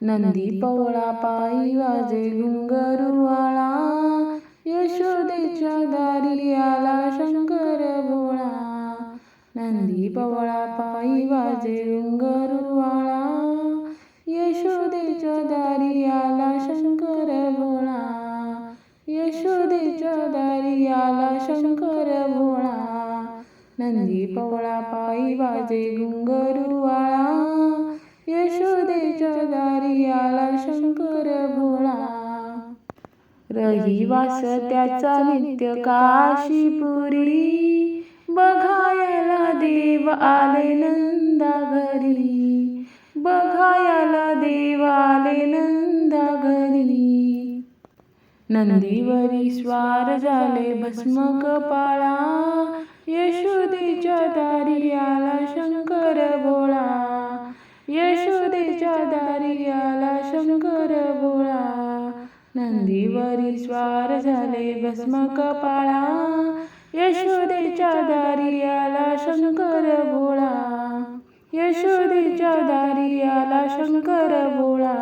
नंदी पवळा पायी वाजे घुंगरुवाळा यशोदेच्या दारी आला शंकर भोळा नंदी पवळा पायी वाजे घुंगरुवाळा यशोदेच्या दारी आला शंकर भोळा यशोदेच्या दारी आला शंकर भोळा नंदी पवळा पायी वाजे घुंगरुवाळा यशोदेच्या दारी आला शंकर भोळा. रहिवास त्याचा नित्य काशीपुरी बघायला देव आले नंदा घरी बघायला देव आले नंदा घरी नंदीवरी स्वार झाले भस्म कपाळा यशोदेच्या दारी आला शंकर भोळा. भस्म कपाळा यशोदेच्या दारी आला शंकर भोळा यशोदेच्या दारी आला शंकर भोळा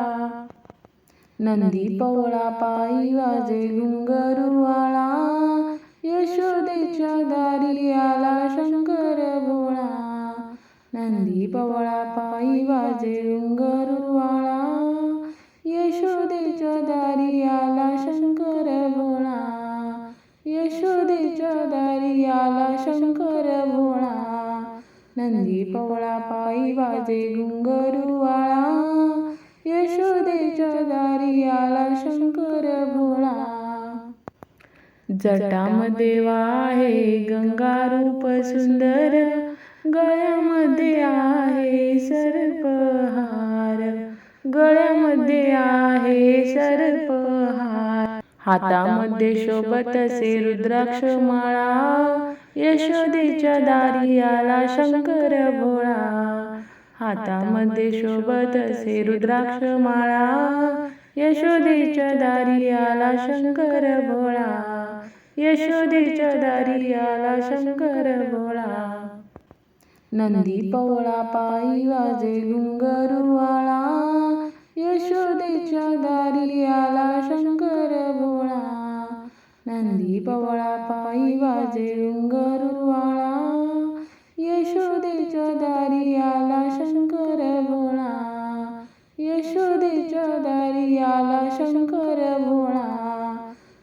नंदी पवळा पायी वाजे गुंगरुवाळा यशोदेच्या दारी आला शंकर भोळा नंदी पवळा पायी वाजे नंदी पवळा पायी वाजे घुंगरुवाळा. यशोदेच्या दारी आला शंकर भोळा. जटामध्ये वाहे गंगा रूप सुंदर. गळ्यामध्ये आहे सर्पहार. गळ्यामध्ये आहे सर्पहार. हातामध्ये शोभत असे रुद्राक्ष माळा यशोदेच्या दारी आला शंकर भोळा. हातामध्ये शोभत असे रुद्राक्ष माळा यशोदेच्या दारी आला शंकर भोळा. यशोदेच्या दारी आला शंकर भोळा. नंदी पवळा पायी वाजे घुंगरुवाळा पवळा पायी वाजे घुंगरुवाळा यशोदेच्या दारी आला शंकर भोळा यशोदेच्या दारी आला शंकर भोळा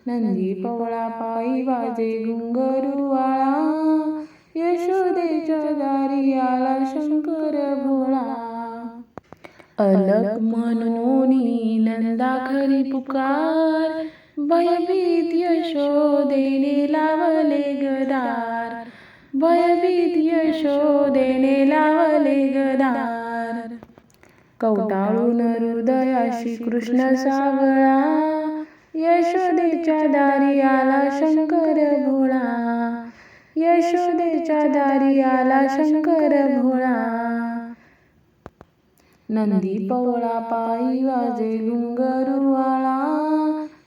नंदी पवळा पायी वाजे गुंगरुवाळा यशोदेच्या दारी आला शंकर भोळा अलग म्हणून दाखरी पुकार भयभीत यशोदेने लावले गदार. भयभीत यशोदेने लावले गदार. कवटाळून हृदयाशी कृष्ण सावळा यशोदेच्या दारी आला शंकर भोळा. यशोदेच्या दारी आला शंकर भोळा नंदी पवळा पायी वाजे घुंगरुवाळा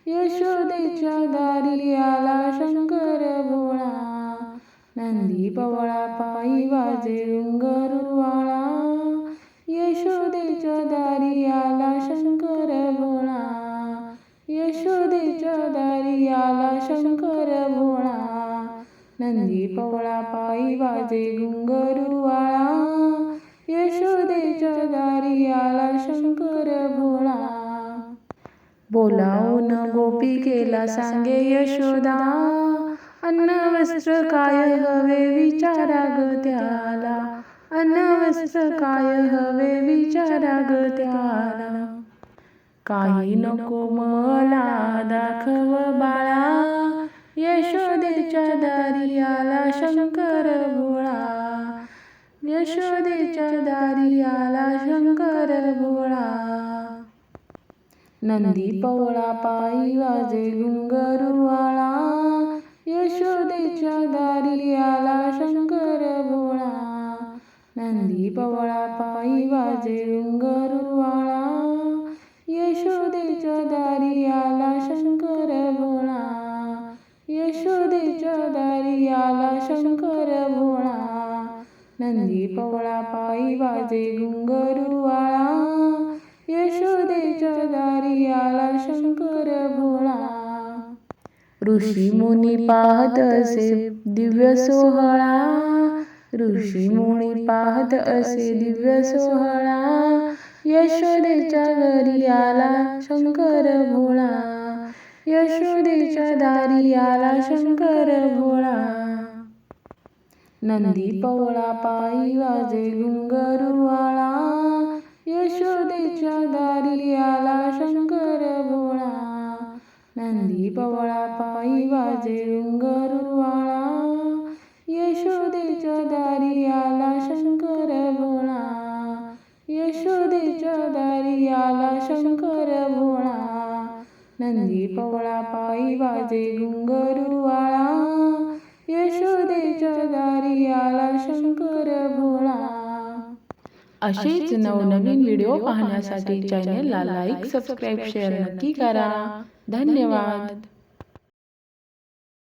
यशोदेच्या दारी आला शंकर भोळा नंदी पवळा पायी वाजे घुंगरुवाळा यशोदेच्या दारी आला शंकर भोळा यशोदेच्या दारी आला शंकर भोळा नंदी पवळा पायी वाजे घुंगरुवाळा यशोदेच्या दारी आला शंकर भोळा. बोलावून गोपी केला सांगे यशोदा अन्न वस्त्र काय हवे विचारा ग त्याला. अन्न वस्त्र काय हवे विचारा ग त्याला. काही नको मला दाखव बाळा. यशोदेच्या दारी आला शंकर भोळा. यशोदेच्या दारी आला शंकर भोळा. नंदी पवळा पायी वाजे गुंगरुवाळा यशोदेच्या दारी आला शंकर भोळा. नंदी पवळा पायी वाजे गुंगरुवाळा यशोदेच्या दारी आला शंकर भोळा. यशोदेच्या दारी आला शंकर नंदी पवळा पायी वाजे घुंगरुवाळा यशोदे शंकर भोळा. ऋषी मुनी पाहत असे दिव्य सोहळा. ऋषी मुनी पाहत असे दिव्य सोहळा. यशोदेच्या घरी आला शंकर भोळा. यशोदेच्या दारी आला शंकर भोळा. नंदी पवळा पायी वाजे घुंगरुवाळा यशोदेच्या दारी आला शंकर भोळा नंदी पवळा पायी वाजे घुंगरुवाळा यशोदेच्या दारी आला शंकर भोळा यशोदेच्या दारी आला शंकर भोळा नंदी पवळा पायी वाजे घुंगरुवाळा यशोदेच्या दारी आला शंकर भोळा. असेच नवनवीन व्हिडिओ पाहण्यासाठी चॅनेलला लाईक सबस्क्राईब शेअर नक्की करा. धन्यवाद.